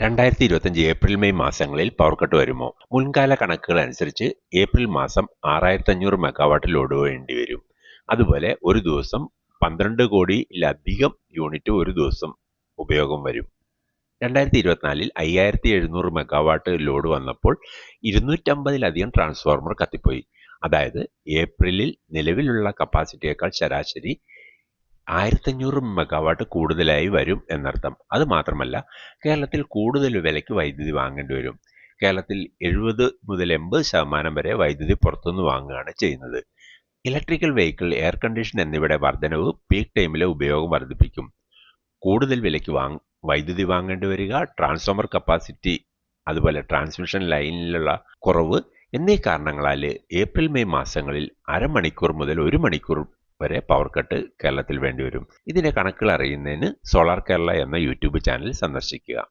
രണ്ടായിരത്തി ഇരുപത്തഞ്ച് April May മാസങ്ങളിൽ പവർ കട്ട് വരുമോ? മുൻകാല കണക്കുകൾ അനുസരിച്ച് ഏപ്രിൽ മാസം ആറായിരത്തി അഞ്ഞൂറ് മെഗാവാട്ട് ലോഡ് വേണ്ടി വരും. അതുപോലെ ഒരു ദിവസം പന്ത്രണ്ട് കോടിയിലധികം യൂണിറ്റ് ഒരു ദിവസം ഉപയോഗം വരും. രണ്ടായിരത്തി ഇരുപത്തിനാലിൽ അയ്യായിരത്തി എഴുന്നൂറ് മെഗാവാട്ട് ലോഡ് വന്നപ്പോൾ ഇരുന്നൂറ്റമ്പതിലധികം ട്രാൻസ്ഫോർമർ കത്തിപ്പോയി. അതായത് ഏപ്രിലിൽ നിലവിലുള്ള കപ്പാസിറ്റിയേക്കാൾ ശരാശരി ആയിരത്തഞ്ഞൂറ് മെഗാവാട്ട് കൂടുതലായി വരും എന്നർത്ഥം. അത് മാത്രമല്ല കേരളത്തിൽ കൂടുതൽ വിലയ്ക്ക് വൈദ്യുതി വാങ്ങേണ്ടി വരും. കേരളത്തിൽ എഴുപത് മുതൽ എൺപത് ശതമാനം വരെ വൈദ്യുതി പുറത്തുനിന്ന് വാങ്ങുകയാണ് ചെയ്യുന്നത്. ഇലക്ട്രിക്കൽ വെഹിക്കിൾ എയർ കണ്ടീഷൻ എന്നിവയുടെ വർധനവ് പീക്ക് ടൈമിലെ ഉപയോഗം വർദ്ധിപ്പിക്കും. കൂടുതൽ വിലയ്ക്ക് വാങ് വൈദ്യുതി വാങ്ങേണ്ടി വരിക ട്രാൻസ്ഫോമർ കപ്പാസിറ്റി അതുപോലെ ട്രാൻസ്മിഷൻ ലൈനിലുള്ള കുറവ് എന്നീ കാരണങ്ങളാൽ ഏപ്രിൽ മെയ് മാസങ്ങളിൽ അരമണിക്കൂർ മുതൽ ഒരു മണിക്കൂർ വരെ പവർ കട്ട് കേരളത്തിൽ വേണ്ടിവരും. ഇതിന്റെ കണക്കുകൾ അറിയുന്നതിന് സോളാർ കേരള എന്ന യൂട്യൂബ് ചാനൽ സന്ദർശിക്കുക.